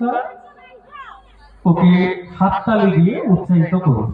পুরস্কার ওকে হাততালি দিয়ে উৎসাহিত করুন।